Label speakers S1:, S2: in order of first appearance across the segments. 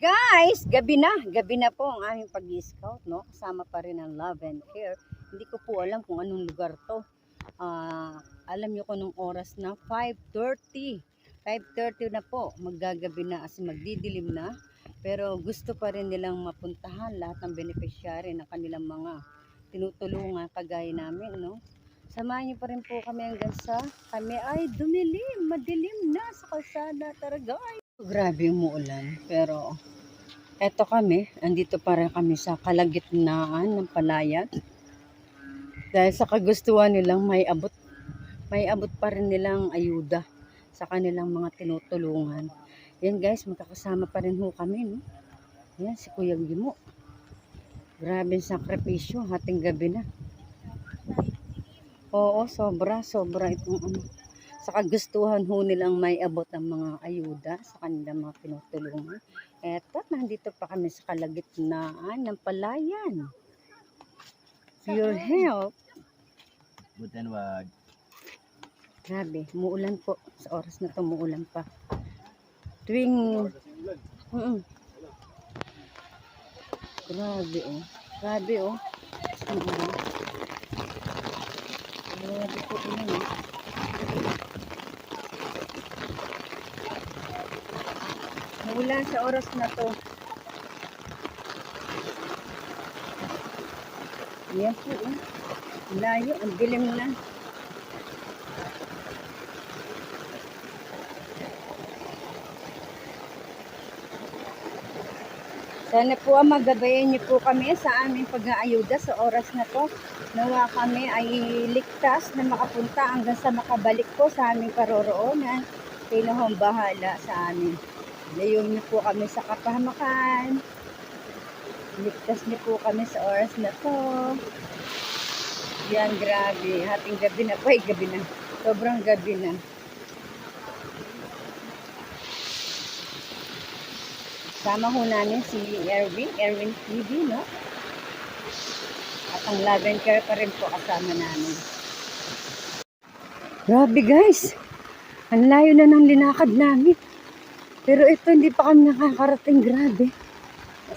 S1: Guys, gabi na. Gabi na po ang aming pag-scout, no? Kasama pa rin ang love and care. Hindi ko po alam kung anong lugar to. Ah, alam niyo ko nung oras na 5.30. 5.30 na po. Maggagabi na as magdidilim na. Pero gusto pa rin nilang mapuntahan lahat ng beneficiary ng kanilang mga tinutulungan kagaya namin, no? Samahan niyo pa rin po kami hanggang sa kami ay dumilim, madilim na sa kalsada. Tara guys! Grabe yung muulan, pero eto kami, andito pa rin kami sa kalagitnaan ng palayan. Dahil sa kagustuhan nilang may abot, may abot pa rin nilang ayuda sa kanilang mga tinutulungan. Yan guys, magkakasama pa rin ho kami, no? Yan, si Kuya Gimo. Grabe sakripisyo, hating gabi na. Oo, sobra, sobra itong ano. Sa kagustuhan ho nilang may abot ang mga ayuda sa kanilang mga tinutulungan. Eto, nandito pa kami sa kalagitnaan ng palayan. For your help.
S2: Butan wag.
S1: Grabe, muulan po. Sa oras na to, muulan pa. Tuwing... Mm Grabe, oh. Grabe, oh. Ang Muulan sa oras na to. Yan po, oh. Layo, ang dilim na. Sana po magabayan niyo po kami sa aming pag-aayuda sa oras na to. Nawa kami ay ligtas na makapunta hanggang sa makabalik po sa aming karoroonan. Sino hong bahala sa amin. Layon niyo po kami sa kapahamakan. Ligtas niyo po kami sa oras na to. Yan, grabe. Hating gabi na. Ay, gabi na. Sobrang gabi na. Sama ho namin si Erwin, Erwin TV, no? At ang care pa rin po kasama namin. Grabe guys! Ang layo na ng linakad namin. Pero ito, hindi pa kami nakakarating. Grabe.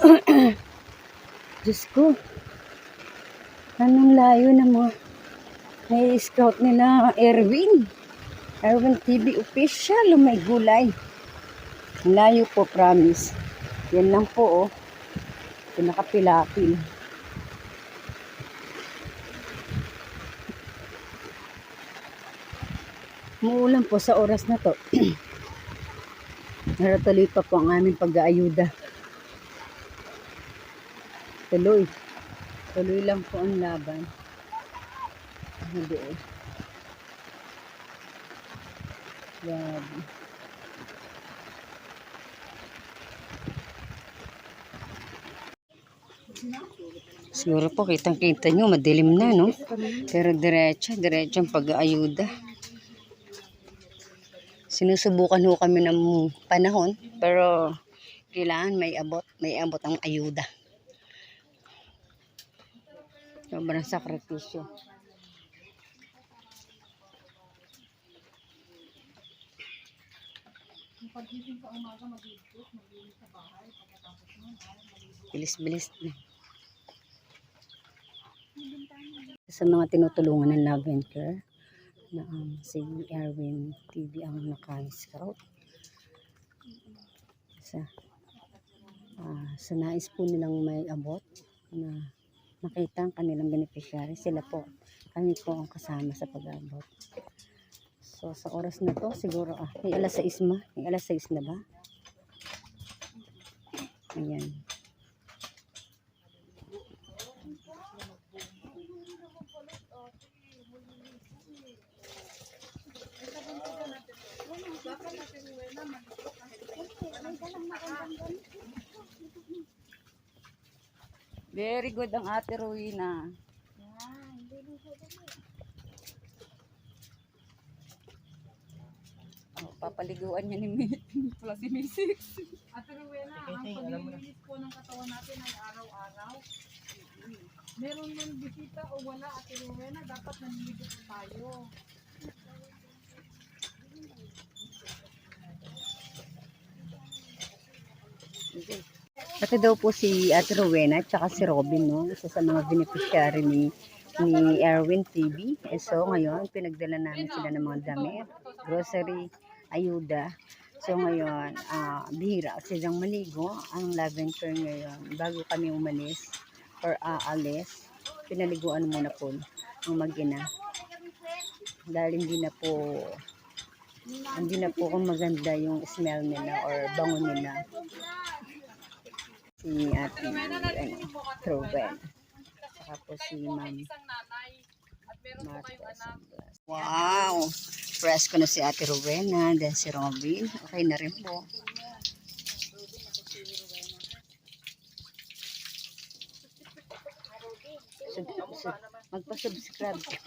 S1: Diyos ko. Anong layo ng mga na-scout nila Erwin. Erwin TV official. Oh, may gulay. Layo po, promise. Yan lang po, oh. Pinakapilapil. Muulan po sa oras na to. Pero tuloy pa po ang aming pag-aayuda. Tuloy. Tuloy lang po ang laban. Hindi eh. Grabe. Siguro po kitang kita nyo, madilim na, no? Pero diretso, diretso ang pag-aayuda. Sinusubukan ho kami ng panahon, pero kailangan may abot, may abot ang ayuda. Sobrang sakripisyo. Bilis-bilis na. Sa mga tinutulungan ng Love and Care, na um, si Erwin TV ang naka-scout. Sa, ah, sa nais po nilang may abot na makita ang kanilang beneficiary, sila po, kami po ang kasama sa pag-abot. So, sa oras na to, siguro, ah, may alas 6 ma, may alas 6 na ba? Ayan. Very good ang ate Rowena. Oh, papaliguan niya ni Mate. Pala si Misik.
S3: At Rowena, ang paglilinis po ng katawan natin ay araw-araw. Meron man bisita o wala at Rowena, dapat naniligo po tayo.
S1: Ito daw po si Ate Rowena at si Robin, no? Isa sa mga beneficiary ni ni Erwin TV. Eh, so, ngayon, pinagdala namin sila ng mga damit, grocery, ayuda. So, ngayon, ah bihira silang maligo. Ang lavender ngayon, bago kami umalis or aalis, pinaliguan muna po ang mag-ina. Dahil hindi na po hindi na po kung maganda yung smell nila or bango nila. Si Ate, ano, Troven. Saka po si Ma'am. Sanglas. Wow! Fresco na si Ate Rowena, then si Robin. Okay na rin po. Sub, sub, magpa-subscribe ka.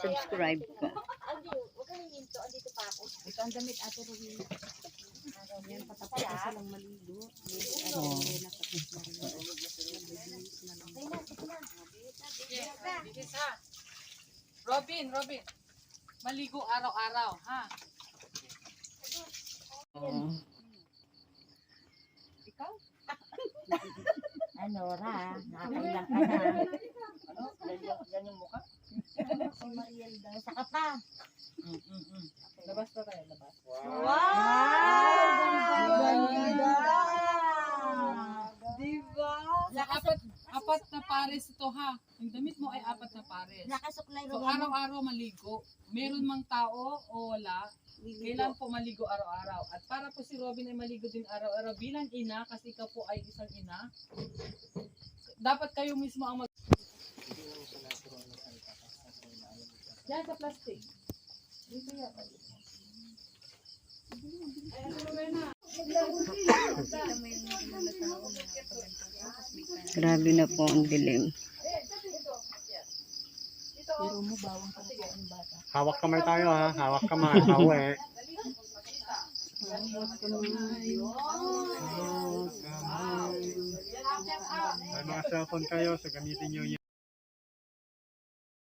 S1: Subscribe ka.
S4: Ito ang damit ate Rowena. Yan, patapos na silang maligo.
S1: Oh.
S3: Bilis ha. Robin, Robin. Maligo araw-araw, ha?
S1: Oh.
S3: Ikaw?
S4: Ano, Ra? Nakakailang ka na.
S2: Ano? Yan, yan yung mukha?
S4: Si Mariel daw. Saka pa.
S2: Mm, mm, mm.
S3: Labas na tayo, labas.
S4: Ganda!
S3: Diba? Sa apat, apat na pares ito ha. Yung damit mo ay apat na pares.
S4: Nakasuklay
S3: So
S4: Rowena.
S3: araw-araw maligo. Meron mang tao o wala, kailan po maligo araw-araw. At para po si Robin ay maligo din araw-araw bilang ina, kasi ikaw po ay isang ina, dapat kayo mismo ang mag... Yan sa plastic. Dito yan. Ay, ano na?
S1: Grabe na po ang dilim.
S5: Hawak kamay tayo ha. Hawak kamay. Hawe. May mga cellphone kayo, so gamitin nyo yun.